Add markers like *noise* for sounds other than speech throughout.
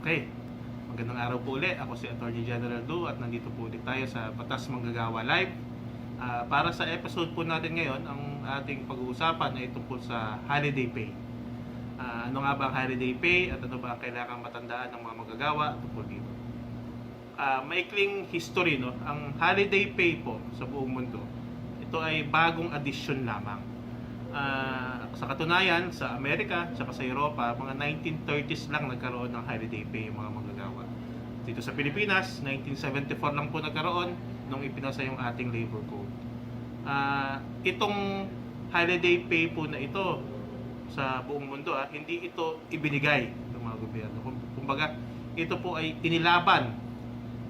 Okay. Magandang araw po ulit. Ako si Attorney General Du at nandito po ulit tayo sa Batas Manggagawa Live. Ah, para sa episode po natin ngayon, ang ating pag-uusapan ay tungkol sa holiday pay. Ah, ano nga ba ang holiday pay at ano ba ang kailangang matandaan ng mga manggagawa tungkol dito? Ah, maikling history, no? Ang holiday pay po sa buong mundo, ito ay bagong addition lamang. Ah, sa katunayan, sa Amerika at sa Europa, mga 1930s lang nagkaroon ng holiday pay yung mga manggagawa. Dito sa Pilipinas, 1974 lang po nagkaroon nung ipinasa yung ating labor code. Ah, itong holiday pay po na ito sa buong mundo, ah, hindi ito ibinigay ng mga gobyerno. Kum- Kumbaga, ito po ay inilaban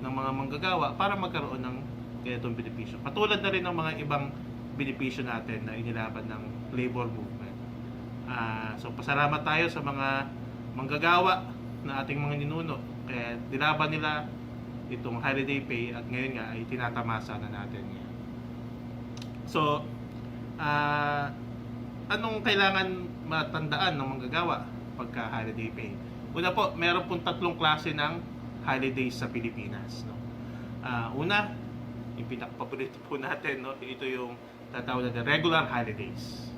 ng mga manggagawa para magkaroon ng ganitong benepisyo. Katulad na rin ng mga ibang benepisyo natin na inilaban ng labor movement. Ah, so pasalamat tayo sa mga manggagawa na ating mga ninuno. Kaya nilaban nila itong holiday pay at ngayon nga ay tinatamasa na natin. So, ah, anong kailangan matandaan ng manggagawa pagka holiday pay? Una po, meron pong tatlong klase ng holidays sa Pilipinas. No? Ah, una, yung pinakapaborito po natin, no? ito yung tatawag natin regular holidays.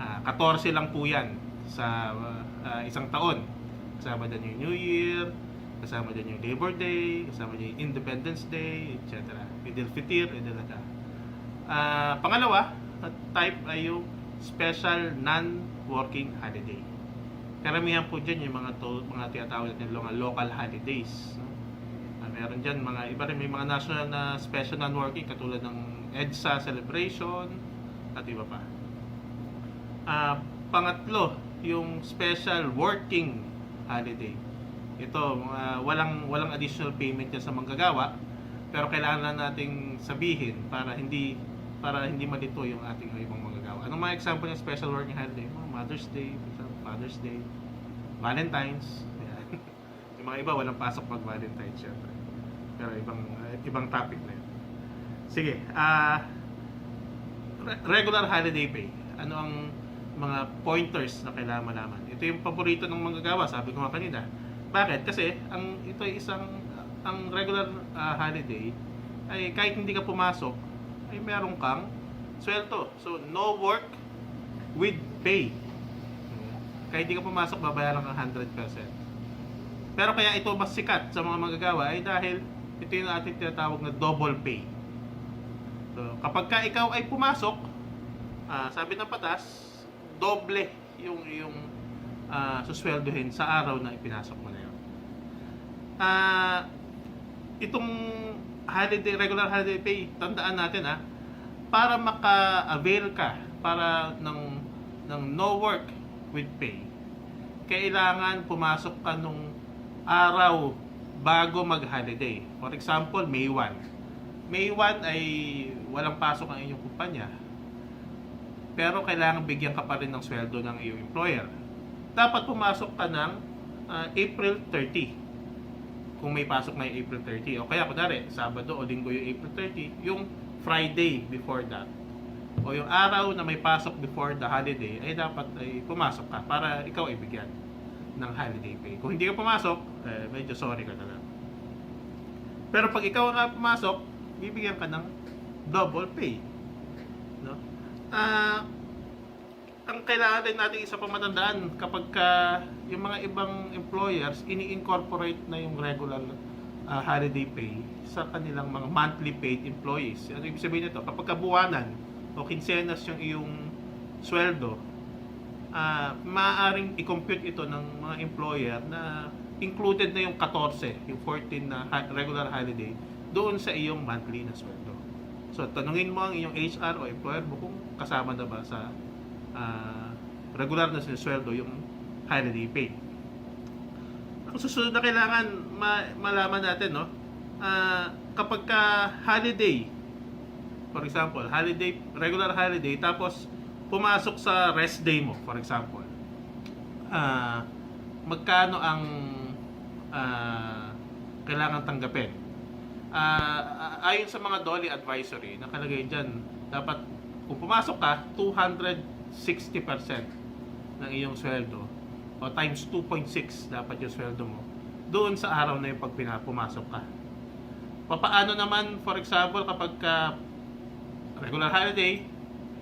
Ayan. Ah, 14 lang po yan sa ah, isang taon. Kasama din yung New Year, kasama din yung Labor Day, kasama din yung Independence Day, etc. Idil Fitr, Idil Adha. Ah, pangalawa, type ay yung special non-working holiday. Karamihan po dyan yung mga, to, mga tinatawag natin mga local holidays. No? Ah, meron dyan mga, iba rin may mga national na special non-working katulad ng EDSA celebration at iba pa. Ah, pangatlo, yung special working holiday. Ito, mga walang walang additional payment yan sa manggagawa, pero kailangan lang nating sabihin para hindi para hindi malito yung ating ibang manggagawa. Anong mga example ng special working holiday? Mga Mother's Day, Father's Day, Valentine's. Ayan. *laughs* yung mga iba walang pasok pag Valentine's syempre. Pero ibang uh, ibang topic na yun. Sige, ah re- regular holiday pay. Ano ang mga pointers na kailangan malaman? Ito yung paborito ng manggagawa, sabi ko nga kanina. Bakit? Kasi ang ito ay isang ang regular ah, holiday ay kahit hindi ka pumasok ay meron kang sweldo. So no work with pay. Kahit hindi ka pumasok babayaran kang 100%. Pero kaya ito mas sikat sa mga manggagawa ay dahil ito yung ating tinatawag na double pay. So, kapag ka ikaw ay pumasok, ah, sabi ng patas, doble yung yung ah, susweldohin sa araw na ipinasok mo na yun. Ah, itong holiday, regular holiday pay, tandaan natin ah, para maka-avail ka para ng ng no work with pay, kailangan pumasok ka nung araw bago mag-holiday. For example, May 1. May 1 ay walang pasok ang inyong kumpanya. Pero kailangan bigyan ka pa rin ng sweldo ng iyong employer. Dapat pumasok ka ng ah, April 30 kung may pasok na yung April 30. O kaya, kunwari, Sabado o Linggo yung April 30, yung Friday before that, o yung araw na may pasok before the holiday, ay dapat ay pumasok ka para ikaw ay bigyan ng holiday pay. Kung hindi ka pumasok, eh, medyo sorry ka na lang. Pero pag ikaw nga pumasok, bibigyan ka ng double pay. Ah, ang kailangan din natin isa pa matandaan kapag ka yung mga ibang employers ini-incorporate na yung regular ah, holiday pay sa kanilang mga monthly paid employees. Ano ibig sabihin nito? Kapag kabuwanan o kinsenas yung iyong sweldo, ah maaaring i-compute ito ng mga employer na included na yung 14, yung 14 na regular holiday doon sa iyong monthly na sweldo. So, tanungin mo ang iyong HR o employer mo kung kasama na ba sa ah, regular na sinesweldo yung holiday pay. Ang susunod na kailangan ma- malaman natin, no? Ah, kapag ka holiday, for example, holiday, regular holiday, tapos pumasok sa rest day mo, for example, ah, magkano ang ah, kailangan tanggapin? Ah, ayon sa mga Dolly Advisory, nakalagay dyan, dapat kung pumasok ka, 260% ng iyong sweldo o times 2.6 dapat yung sweldo mo doon sa araw na yung pag pina- pumasok ka. Papaano naman, for example, kapag ka regular holiday,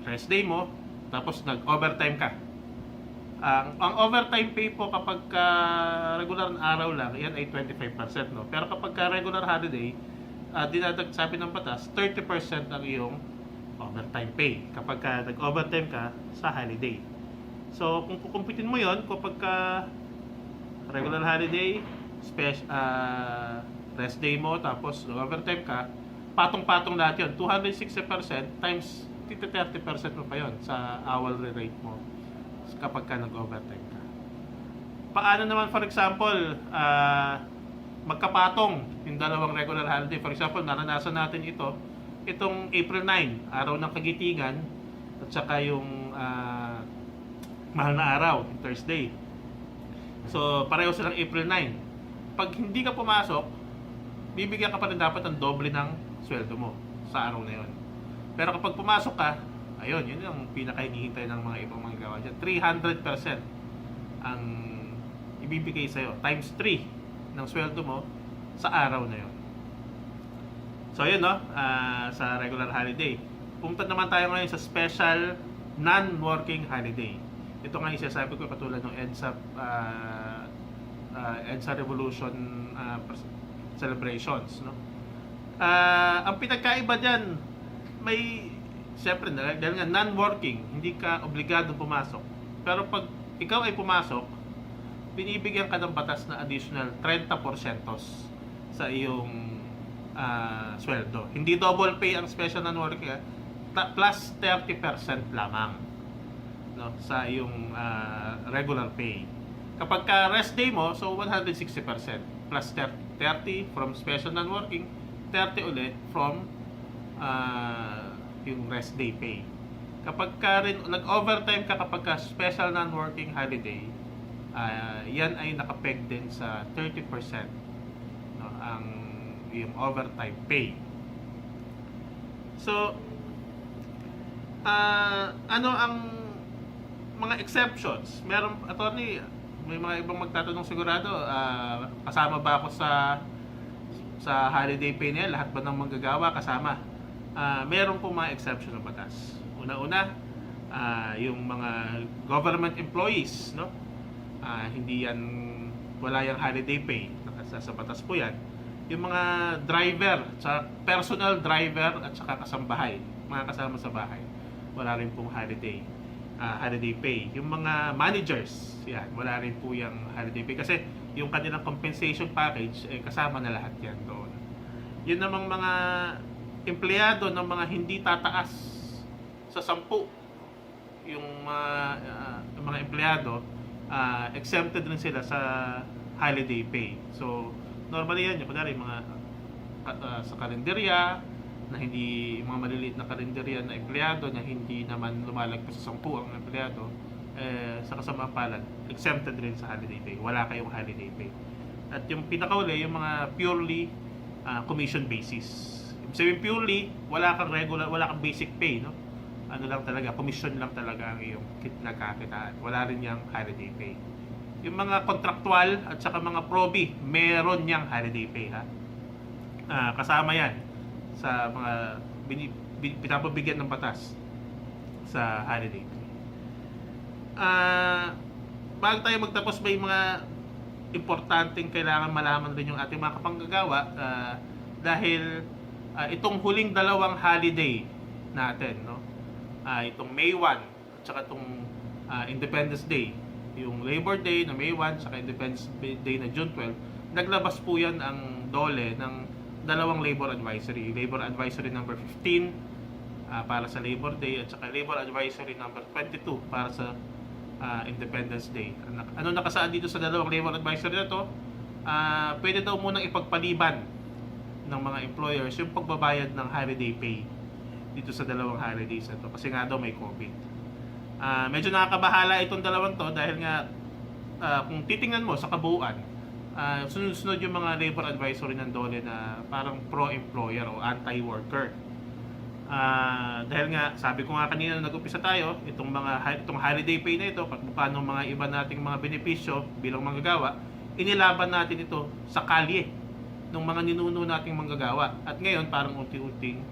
rest day mo, tapos nag-overtime ka. Ang, ang overtime pay po kapag ka regular na araw lang, yan ay 25%. No? Pero kapag ka regular holiday, uh, dinadag, sabi ng batas, 30% ang iyong overtime pay kapag ka nag-overtime ka sa holiday. So, kung kukumpitin mo yon kapag ka regular holiday, special, uh, rest day mo, tapos overtime ka, patong-patong lahat yun. 260% times 30% mo pa yon sa hourly rate mo kapag ka nag-overtime ka. Paano naman, for example, ah, magkapatong yung dalawang regular holiday. For example, naranasan natin ito, itong April 9, araw ng kagitingan, at saka yung ah, mahal na araw, Thursday. So, pareho silang April 9. Pag hindi ka pumasok, bibigyan ka pa rin dapat ng doble ng sweldo mo sa araw na yon. Pero kapag pumasok ka, ayun, yun yung pinaka-hinihintay ng mga ibang mga gawa dyan. 300% ang ibibigay sa'yo. Times 3 ng sweldo mo sa araw na yon. So, yun, no? Ah, sa regular holiday. Pumunta naman tayo ngayon sa special non-working holiday. Ito nga yung sinasabi ko katulad ng EDSA, ah, ah, EDSA Revolution pres- celebrations, no? Ah, ang pinagkaiba diyan may siyempre dahil dahil nga non-working, hindi ka obligado pumasok. Pero pag ikaw ay pumasok, binibigyan ka ng batas na additional 30% sa iyong ah, sweldo. Hindi double pay ang special non-working, ah, plus 30% lamang no, sa iyong ah, regular pay. Kapag ka rest day mo, so 160% plus 30 30 from special non-working, 30 ulit from ah, yung rest day pay. Kapag ka rin, nag-overtime ka kapag ka special non-working holiday, ah, yan ay nakapeg din sa 30% no, ang yung overtime pay. So, ah, ano ang mga exceptions? Meron, attorney, may mga ibang magtatanong sigurado, ah, kasama ba ako sa sa holiday pay niya? Lahat ba ng manggagawa kasama? Ah, meron po mga exception ng batas. Una-una, ah, yung mga government employees, no? Ah, hindi yan, wala yung holiday pay. Nakasa sa batas po yan. Yung mga driver, sa personal driver at saka kasambahay, mga kasama sa bahay, wala rin pong holiday ah, holiday pay. Yung mga managers, yan, wala rin po yung holiday pay. Kasi yung kanilang compensation package, eh, kasama na lahat yan doon. Yun namang mga empleyado ng mga hindi tataas sa sampu yung ah, yung mga empleyado ah, exempted rin sila sa holiday pay. So normally yan yung kunwari mga ah, sa kalenderya na hindi mga maliliit na kalenderya na empleyado na hindi naman lumalagpas sa sampu ang empleyado eh, sa kasamang palad exempted rin sa holiday pay. Wala kayong holiday pay. At yung pinakauli, yung mga purely ah, commission basis. Sabihin purely, wala kang regular, wala kang basic pay, no? Ano lang talaga, commission lang talaga ang iyong kit nagkakitaan. Wala rin yung holiday pay. Yung mga contractual at saka mga probi, meron niyang holiday pay, ha? Ah, kasama yan sa mga bin, pinapabigyan ng batas sa holiday pay. Ah, bago tayo magtapos may mga importanteng kailangan malaman rin yung ating mga kapanggagawa ah, dahil ah, itong huling dalawang holiday natin no ah, itong May 1 at saka itong ah, Independence Day yung Labor Day na May 1 saka Independence Day na June 12 naglabas po yan ang dole ng dalawang labor advisory labor advisory number 15 ah, para sa Labor Day at saka labor advisory number 22 para sa ah, Independence Day. Ano, nakasaad dito sa dalawang labor advisory na to? Ah, pwede daw munang ipagpaliban ng mga employers yung pagbabayad ng holiday pay dito sa dalawang holidays na to kasi nga daw may COVID. Ah, medyo nakakabahala itong dalawang to dahil nga ah, kung titingnan mo sa kabuuan, ah, sunod-sunod yung mga labor advisory ng DOLE na parang pro-employer o anti-worker. Ah, dahil nga sabi ko nga kanina nung nag-umpisa tayo, itong mga itong holiday pay na ito, paano mga iba nating mga benepisyo bilang manggagawa, inilaban natin ito sa kalye ng mga ninuno nating manggagawa. At ngayon, parang unti-unting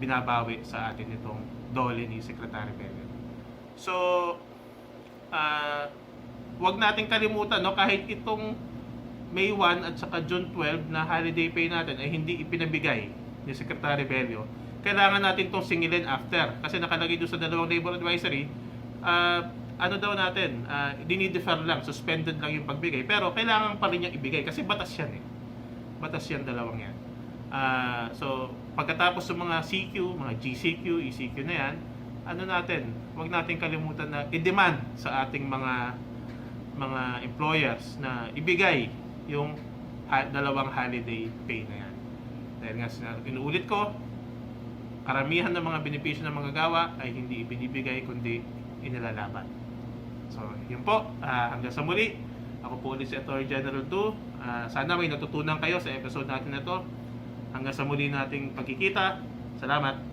binabawi sa atin itong dole ni Secretary Bello. So, ah, wag nating kalimutan, no, kahit itong May 1 at saka June 12 na holiday pay natin ay hindi ipinabigay ni Secretary Bello, kailangan natin itong singilin after. Kasi nakalagay doon sa dalawang labor advisory, ah, ano daw natin, uh, dinidefer lang, suspended lang yung pagbigay. Pero kailangan pa rin niyang ibigay kasi batas yan eh. Batas yan dalawang yan. Ah, so, pagkatapos ng mga CQ, mga GCQ, ECQ na yan, ano natin, wag natin kalimutan na i-demand sa ating mga mga employers na ibigay yung ha- dalawang holiday pay na yan. Dahil nga, inuulit ko, karamihan ng mga benepisyo ng mga gawa ay hindi ibinibigay kundi inilalaban. So, yun po. Ah, hanggang sa muli. Ako po ulit si Attorney General 2. Ah, sana may natutunan kayo sa episode natin na to. Hanggang sa muli nating pagkikita. Salamat.